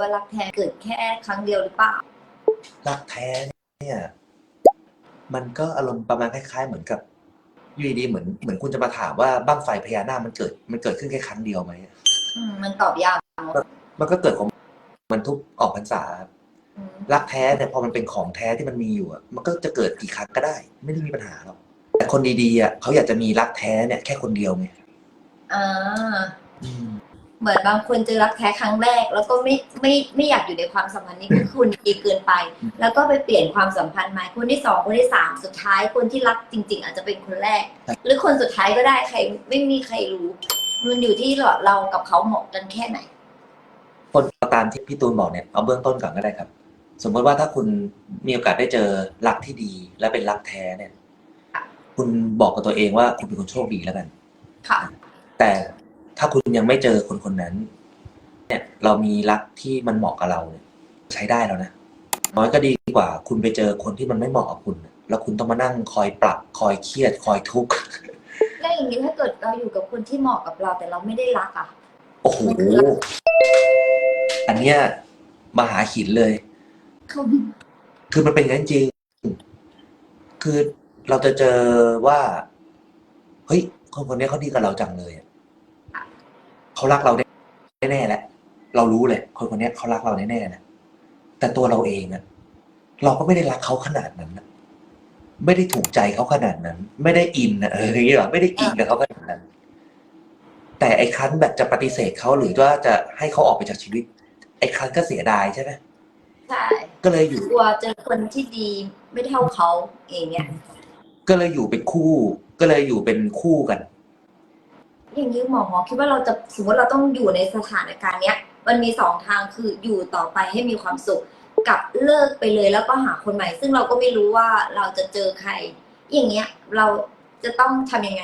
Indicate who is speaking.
Speaker 1: ว่ารักแท้เกิดแค่ครั้งเดียวหรือเปล่า
Speaker 2: รักแท้เนี่ย มันก็อารมณ์ประมาณคล้าย ๆ เหมือนกับอยู่ดีๆเหมือนเหมือนคุณจะมาถามว่าบ้างไฟพญานาคมันเกิด มันเกิดขึ้นแค่ครั้งเดียวไหม
Speaker 1: อืมมันตอบยาก
Speaker 2: มันก็เกิดของมันทุกออกพรรษาครับ
Speaker 1: อืม
Speaker 2: รักแท้เนี่ยพอมันเป็นของแท้ที่มันมีอยู่อะมันก็จะเกิดกี่ครั้งก็ได้ ไม่ได้มีปัญหาหรอกแต่คนดีๆอะเขาอยากจะมีรักแท้เนี่ยแค่คนเดียวไง
Speaker 1: อ่า เหมือนบางคนเจอรักแท้ครั้งแรก แล้วก็ไม่ไม่ไม่อยากอยู่ในความสัมพันธ์นี้คือคุณดีเกินไป แล้วก็ไปเปลี่ยนความสัมพันธ์ใหม่คนที่สองคนที่สามสุดท้ายคนที่รักจริง ๆ อาจจะเป็นคนแรก หรือคนสุดท้ายก็ได้ใครไม่มีใครรู้ มันอยู่ที่เรากับเขาเหมาะกันแค่ไหน
Speaker 2: คนตามที่พี่ตูนบอกเนี่ยเอาเบื้องต้นก่อนก็ได้ครับ สมมติว่าถ้าคุณมีโอกาสได้เจอรักที่ดีและเป็นรักแท้เนี่ย คุณบอกกับตัวเองว่าคุณเป็นคนโชคดีแล้วกัน
Speaker 1: ค่ะ
Speaker 2: แต่ ถ้าคุณยังไม่เจอคนคนนั้น เนี่ย เรามีรักที่มันเหมาะกับเราเนี่ยใช้ได้แล้วนะน้อยก็ดีกว่า คุณไปเจอคนที่มันไม่เหมาะกับคุณ แล้วคุณต้องมานั่งคอยปรับคอยเครียด คอยทุกข์
Speaker 1: แล้วอย่างนี้ถ้าเกิดเราอยู่กับคนที่เหมาะกับเรา แต่เราไม่ได้รักอะ
Speaker 2: โอ้โหอันเนี้ยมหาหินเลย คือมันเป็นอย่างนั้นจริง คือเราจะเจอว่า เฮ้ยคนคนนี้เขาดีกับเราจังเลยอะ เขารักเราแน่ๆแหละเรารู้เลยคนคนนี้เขารักเราแน่ๆนะแต่ตัวเราเองอะเราก็ไม่ได้รักเขาขนาดนั้นนะไม่ได้ถูกใจเขาขนาดนั้น ไม่ได้อินนะเอออย่างนี้เหรอไม่ได้อินกับเขาขนาดนั้น แต่ไอ้ครั้นแบบจะปฏิเสธเขาหรือว่าจะให้เขาออกไปจากชีวิต ไอ้ครั้นก็เสียดายใช่ไหม
Speaker 1: ใช่
Speaker 2: ก็เลยอยู่
Speaker 1: กลัวเจอคนที่ดีไม่เท่าเขาอย่างเงี้ย
Speaker 2: ก็เลยอยู่เป็นคู่ ก็เลยอยู่เป็นคู่กัน
Speaker 1: อย่างนี้หมอหมอคิดว่าเราจะสมมติเราต้องอยู่ในสถานการณ์เนี้ย มันมีสองทางคืออยู่ต่อไปให้มีความสุข กับเลิกไปเลยแล้วก็หาคนใหม่ ซึ่งเราก็ไม่รู้ว่าเราจะเจอใคร อย่างเงี้ยเราจะต้องทำยังไง